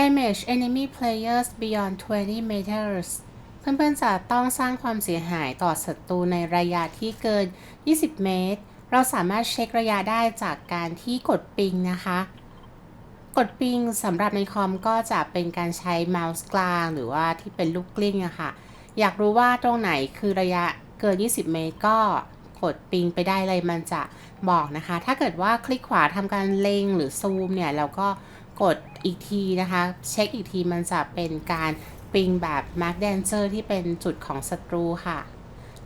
damage enemy players beyond 20 meters เพื่อนๆจะต้องสร้างความเสียหายต่อศัตรูในระยะที่เกิน 20 เมตร เราสามารถเช็คระยะได้จากการที่กดปิงนะคะ กดปิงสำหรับในคอมก็จะเป็นการใช้เมาส์กลางหรือว่าที่เป็นลูกกลิ้งอะค่ะ อยากรู้ว่าตรงไหนคือระยะเกิน 20 เมตรก็กดปิงไปได้เลยมันจะบอกนะคะ ถ้าเกิดว่าคลิกขวาทำการเล็งหรือซูมเนี่ยเราก็ กดอีกทีนะคะ เช็คอีกทีมันจะเป็นการปิงแบบ Mark Dancer ที่เป็นจุดของศัตรูค่ะ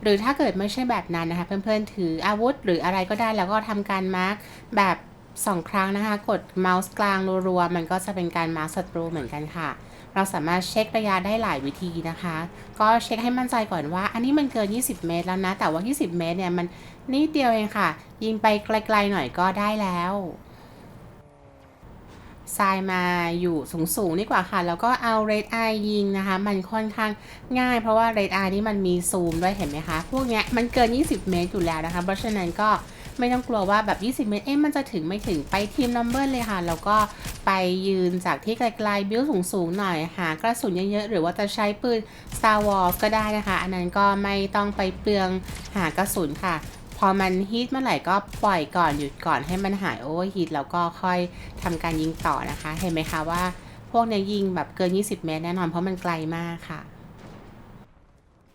หรือถ้าเกิดไม่ใช่แบบนั้นนะคะ เพื่อนๆ ถืออาวุธหรืออะไรก็ได้แล้วก็ทำการมาร์กแบบสองครั้งนะคะ กดเมาส์กลางรัวๆ มันก็จะเป็นการมาร์กศัตรูเหมือนกันค่ะ เราสามารถเช็คระยะได้หลายวิธีนะคะ ก็เช็คให้มั่นใจก่อนว่า อันนี้มันเกิน 20 เมตรแล้วนะ แต่ว่า 20 เมตรเนี่ยมันนิดเดียวเองค่ะ ยิงไปไกลๆหน่อยก็ได้แล้ว ทรายมาอยู่สูงๆดีกว่าค่ะ แล้วก็เอา red eye ยิงนะคะ มันค่อนข้างง่ายเพราะว่า red eye นี่มันมีซูมด้วยเห็นไหมคะ พวกเนี้ยมันเกิน 20 เมตรอยู่แล้วนะคะ เพราะฉะนั้นก็ไม่ต้องกลัวว่าแบบ 20 เมตร เอ๊ะ มันจะถึงไม่ถึง ไปทีมนัมเบอร์เลยค่ะ แล้วก็ไปยืนจากที่ไกลๆ บิ้วสูงๆ หน่อย หากระสุนเยอะๆ หรือว่าจะใช้ปืน Star Wars ก็ได้นะคะ อันนั้นก็ไม่ต้องไปเปลืองหากระสุนค่ะ พอมันฮีทเมื่อไหร่ก็ปล่อยก่อนหยุดก่อนให้มันหายโอเวอร์ฮีทแล้วก็ค่อยทำการยิงต่อนะคะ เห็นไหมคะว่า พวกเนี้ยยิงแบบเกิน 20 เมตรแน่นอนเพราะมันไกลมากค่ะ